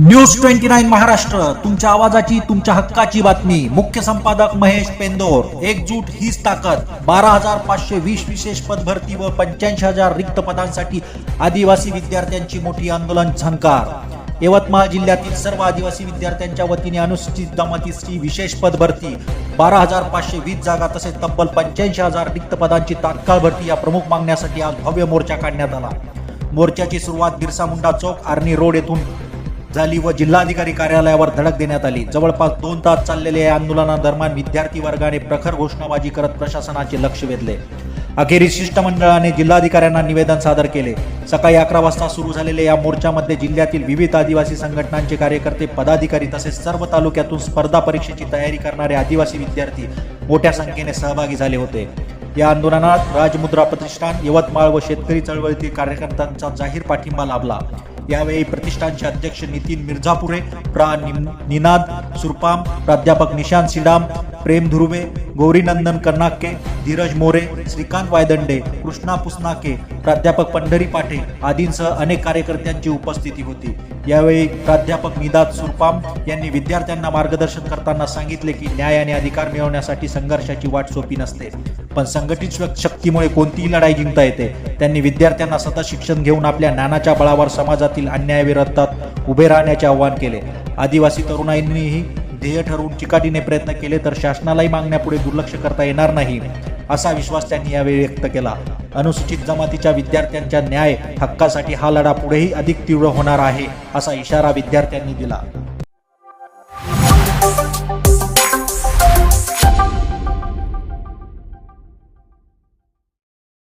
News twenty nine Maharashtra तुमच्या आवाजाची तुमच्या हक्काची बातमी. मुख्य संपादक महेश पेंदोर. एकजूट हीच ताकद. बारा हजार पाचशे वीस विशेष पद भरती व पंच्याऐंशी हजार रिक्त पदांसाठी आदिवासी विद्यार्थ्यांची मोठी आंदोलन झंकार. यवतमाळ जिल्ह्यातील सर्व आदिवासी विद्यार्थ्यांच्या वतीने अनुसूचित जमातीची विशेष पद भरती. बारा हजार पाचशे वीस जागा तसेच तब्बल पंच्याऐंशी हजार रिक्त पदांची तात्काळ भरती या प्रमुख मागण्यासाठी आज भव्य मोर्चा काढण्यात आला. मोर्चाची सुरुवात बिरसा मुंडा चौक आर्णी रोड येथून झाली व जिल्हाधिकारी कार्यालयावर धडक देण्यात आली. जवळपास दोन तास चाललेल्या या आंदोलनादरम्यान विद्यार्थी वर्गाने प्रखर घोषणाबाजी करत प्रशासनाचे लक्ष वेधले. अखेरीस शिष्टमंडळाने जिल्हाधिकाऱ्यांना निवेदन सादर केले. सकाळी अकरा वाजता सुरू झालेल्या या मोर्चामध्ये जिल्ह्यातील विविध आदिवासी संघटनांचे कार्यकर्ते पदाधिकारी तसेच सर्व तालुक्यातून स्पर्धा परीक्षेची तयारी करणारे आदिवासी विद्यार्थी मोठ्या संख्येने सहभागी झाले होते. या आंदोलनात राजमुद्रा प्रतिष्ठान यवतमाळ व शेतकरी चळवळीतील कार्यकर्त्यांचा जाहीर पाठिंबा लाभला. यावेळी प्रतिष्ठानचे अध्यक्ष नितीन मिर्झापुरे प्रा निनाद सुरपाम प्राध्यापक निशांत सिडाम प्रेम धुर्वे गौरीनंदन कर्नाके धीरज मोरे श्रीकांत वायदंडे कृष्णा पुसनाके प्राध्यापक पंढरी पाटे आदींसह अनेक कार्यकर्त्यांची उपस्थिती होती. यावेळी प्राध्यापक निदाद सुरपाम यांनी विद्यार्थ्यांना मार्गदर्शन करताना सांगितले की न्याय आणि अधिकार मिळवण्यासाठी संघर्षाची वाट सोपी नसते. पण संघटित शक्तीमुळे कोणतीही लढाई जिंकता येते. त्यांनी विद्यार्थ्यांना सतत शिक्षण घेऊन आपल्या ज्ञानाच्या बळावर समाजातील अन्यायाविरोधात उभे राहण्याचे आवाहन केले. आदिवासी तरुणाईंनीही ध्येय ठरवून चिकाटीने प्रयत्न केले तर शासनालाही मागण्यापुढे दुर्लक्ष करता येणार नाही असा विश्वास त्यांनी यावेळी व्यक्त केला. अनुसूचित जमातीच्या विद्यार्थ्यांच्या न्याय हक्कासाठी हा लढा पुढेही अधिक तीव्र होणार आहे असा इशारा विद्यार्थ्यांनी दिला.